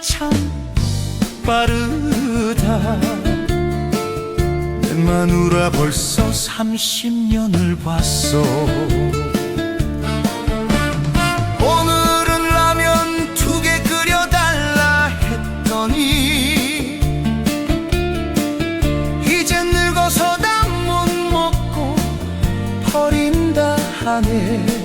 참 빠르다. 내 마누라 벌써 30년을 봤어. 오늘은 라면 두 개 끓여달라 했더니 이젠 늙어서 다못 먹고 버린다 하네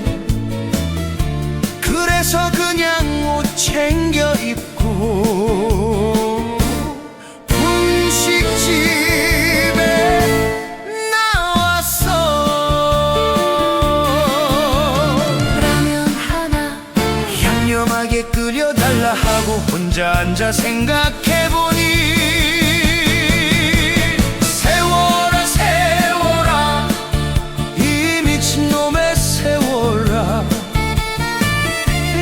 끓여달라 하고 혼자 앉아 생각해보니 세워라 세워라 이 미친놈의 세워라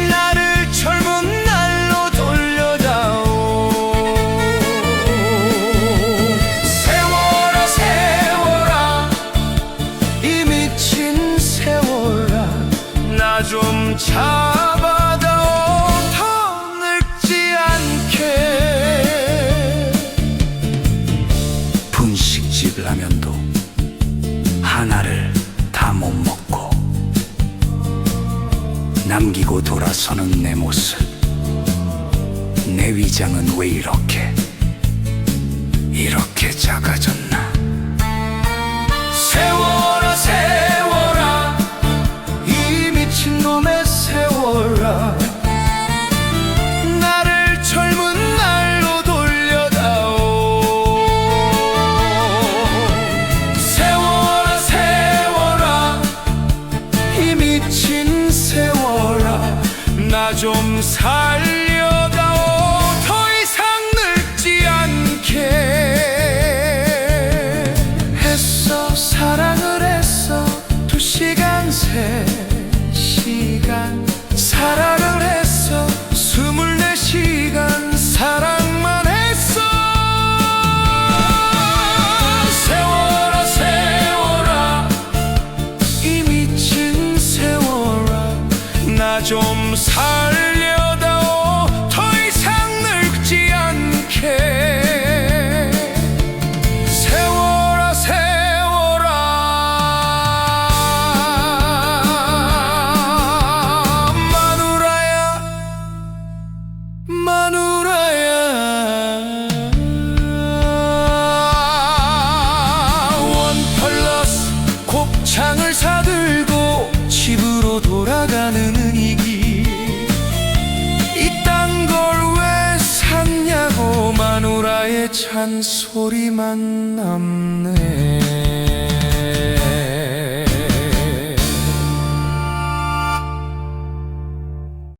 나를 젊은 날로 돌려다오. 세워라 세워라 이 미친 세워라 나좀잡 남기고 돌아서는 내 모습. 내 위장은 왜 이렇게 이렇게 작아졌나 좀 살려다오. 더 이상 늙지 않게. 했어 사랑을 마누라의 잔소리만 남네